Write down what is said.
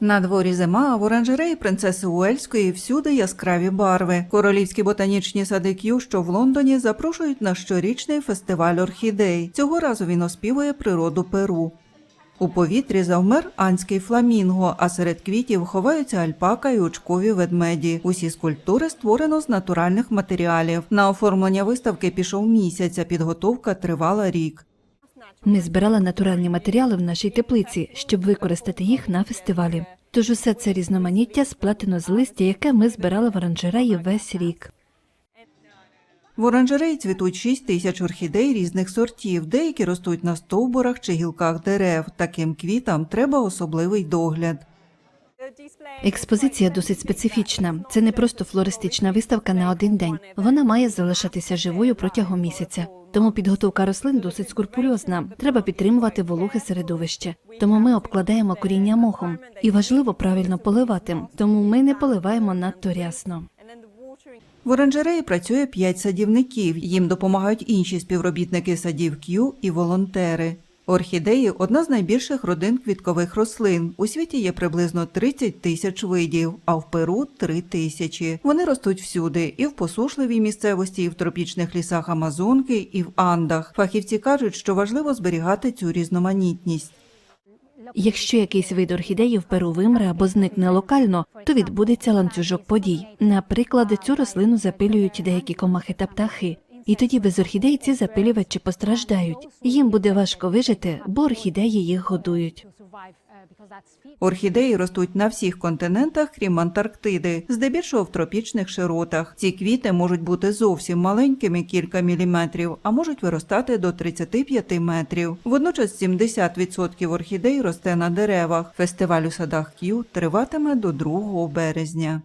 На дворі зима, а в оранжереї принцеси Уельської всюди яскраві барви. Королівські ботанічні сади К'ю, що в Лондоні, запрошують на щорічний фестиваль орхідей. Цього разу він оспівує природу Перу. У повітрі завмер анський фламінго, а серед квітів ховаються альпака і очкові ведмеді. Усі скульптури створено з натуральних матеріалів. На оформлення виставки пішов місяць, а підготовка тривала рік. Ми збирали натуральні матеріали в нашій теплиці, щоб використати їх на фестивалі. Тож усе це різноманіття сплетено з листя, яке ми збирали в оранжереї весь рік. В оранжереї цвітуть 6 тисяч орхідей різних сортів. Деякі ростуть на стовбурах чи гілках дерев. Таким квітам треба особливий догляд. Експозиція досить специфічна. Це не просто флористична виставка на один день. Вона має залишатися живою протягом місяця. Тому підготовка рослин досить скрупульозна. Треба підтримувати вологе середовище. Тому ми обкладаємо коріння мохом. І важливо правильно поливати. Тому ми не поливаємо надто рясно. В оранжереї працює п'ять садівників. Їм допомагають інші співробітники садів Q і волонтери. Орхідеї одна з найбільших родин квіткових рослин. У світі є приблизно 30 тисяч видів, а в Перу 3 тисячі. Вони ростуть всюди, і в посушливій місцевості, і в тропічних лісах Амазонки, і в Андах. Фахівці кажуть, що важливо зберігати цю різноманітність. Якщо якийсь вид орхідеї в Перу вимре або зникне локально, то відбудеться ланцюжок подій. Наприклад, цю рослину запилюють деякі комахи та птахи. І тоді без орхідей ці запилювачі постраждають. Їм буде важко вижити, бо орхідеї їх годують. Орхідеї ростуть на всіх континентах, крім Антарктиди, здебільшого в тропічних широтах. Ці квіти можуть бути зовсім маленькими кілька міліметрів, а можуть виростати до 35 метрів. Водночас 70% орхідей росте на деревах. Фестиваль у садах К'ю триватиме до 2 березня.